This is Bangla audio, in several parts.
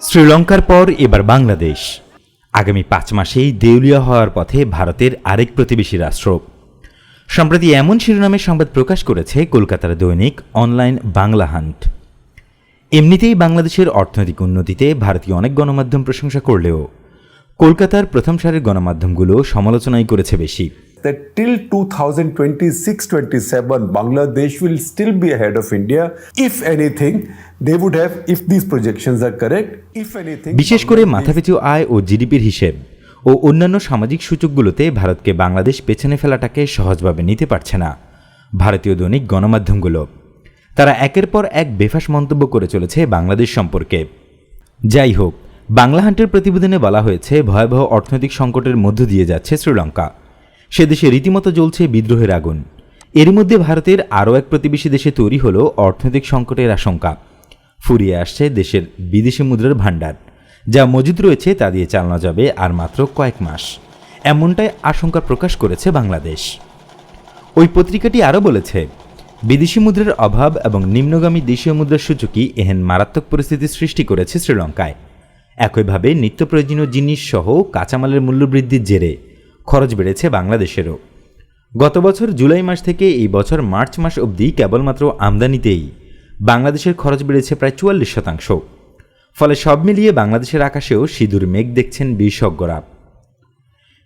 শ্রীলঙ্কার পর এবার বাংলাদেশ। আগামী পাঁচ মাসেই দেউলিয়া হওয়ার পথে ভারতের আরেক প্রতিবেশী রাষ্ট্র। সম্প্রতি এমন শিরোনামে সংবাদ প্রকাশ করেছে কলকাতার দৈনিক অনলাইন বাংলা হান্ট। এমনিতেই বাংলাদেশের অর্থনৈতিক উন্নতিতে ভারতীয় অনেক গণমাধ্যম প্রশংসা করলেও কলকাতার প্রথম সারির গণমাধ্যমগুলো সমালোচনাই করেছে বেশি। That till 2026-27 Bangladesh will still be ahead of India. If anything, they would have, if these projections are correct, if anything. বিশেষ করে মাথাপিছু আয় ও জিডিপির হিসেব ও অন্যান্য সামাজিক সূচকগুলোতে ভারতকে বাংলাদেশ পেছনে ফেলাটাকে সহজভাবে নিতে পারছে না ভারতীয় দৈনিক গণমাধ্যমগুলো তারা একের পর এক বেফাস মন্তব্য করে চলেছে বাংলাদেশ সম্পর্কে যাই হোক বাংলা হান্টের প্রতিবেদনে বলা হয়েছে ভয়াবহ অর্থনৈতিক সংকটের মধ্য দিয়ে যাচ্ছে শ্রীলঙ্কা সে দেশে রীতিমতো জ্বলছে বিদ্রোহের আগুন। এরই মধ্যে ভারতের আরও এক প্রতিবেশী দেশে তৈরি হলো অর্থনৈতিক সংকটের আশঙ্কা। ফুরিয়ে আসছে দেশের বিদেশি মুদ্রার ভাণ্ডার। যা মজুদ রয়েছে তা দিয়ে চালানো যাবে আর মাত্র কয়েক মাস। এমনটাই আশঙ্কা প্রকাশ করেছে বাংলাদেশ। ওই পত্রিকাটি আরও বলেছে, বিদেশি মুদ্রার অভাব এবং নিম্নগামী দেশীয় মুদ্রার সূচকই এহেন মারাত্মক পরিস্থিতি সৃষ্টি করেছে শ্রীলঙ্কায়। একইভাবে নিত্য প্রয়োজনীয় জিনিস সহ কাঁচামালের মূল্যবৃদ্ধির জেরে খরচ বেড়েছে বাংলাদেশেরও। গত বছর জুলাই মাস থেকে এই বছর মার্চ মাস অবধি কেবলমাত্র আমদানিতেই বাংলাদেশের খরচ বেড়েছে প্রায় চুয়াল্লিশ শতাংশ। ফলে সব মিলিয়ে বাংলাদেশের আকাশেও সিঁদুর মেঘ দেখছেন বিশেষজ্ঞরা।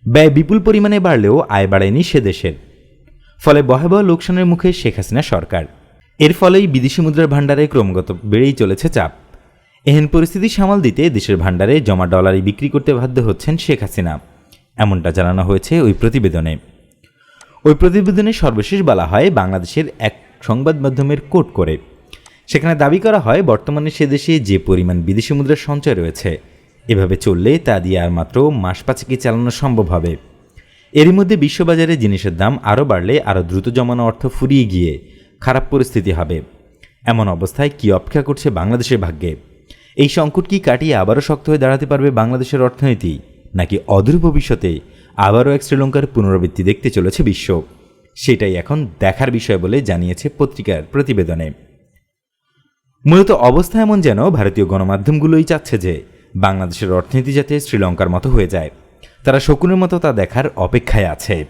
ব্যয় বিপুল পরিমাণে বাড়লেও আয় বাড়েনি সে দেশের। ফলে ভয়াবহ লোকসানের মুখে শেখ হাসিনা সরকার। এর ফলেই বিদেশি মুদ্রার ভাণ্ডারে ক্রমাগত বেড়েই চলেছে চাপ। এহেন পরিস্থিতি সামাল দিতে দেশের ভাণ্ডারে জমা ডলারই বিক্রি করতে বাধ্য হচ্ছেন শেখ হাসিনা। এমনটা জানানো হয়েছে ওই প্রতিবেদনে। ওই প্রতিবেদনে সর্বশেষ বলা হয় বাংলাদেশের এক সংবাদ মাধ্যমের কোট করে। সেখানে দাবি করা হয়, বর্তমানে সে দেশে যে পরিমাণ বিদেশি মুদ্রার সঞ্চয় রয়েছে, এভাবে চললে তা দিয়ে আর মাত্র মাস পাঁচেকই চালানো সম্ভব হবে। এরই মধ্যে বিশ্ববাজারে জিনিসের দাম আরও বাড়লে আরও দ্রুত জমানো অর্থ ফুরিয়ে গিয়ে খারাপ পরিস্থিতি হবে। এমন অবস্থায় কি অপেক্ষা করছে বাংলাদেশের ভাগ্যে? এই সংকট কি কাটিয়ে আবারও শক্ত হয়ে দাঁড়াতে পারবে বাংলাদেশের অর্থনীতি? নাকি অদূর ভবিষ্যতে আবারও এক শ্রীলঙ্কার পুনরাবৃত্তি দেখতে চলেছে বিশ্ব। সেটাই এখন দেখার বিষয় বলে জানিয়েছে পত্রিকার প্রতিবেদনে। মূলত অবস্থা এমন যেন ভারতীয় গণমাধ্যমগুলোই চাচ্ছে যে বাংলাদেশের অর্থনীতি যাতে শ্রীলঙ্কার মতো হয়ে যায়। তারা শকুনের মতো তা দেখার অপেক্ষায় আছে।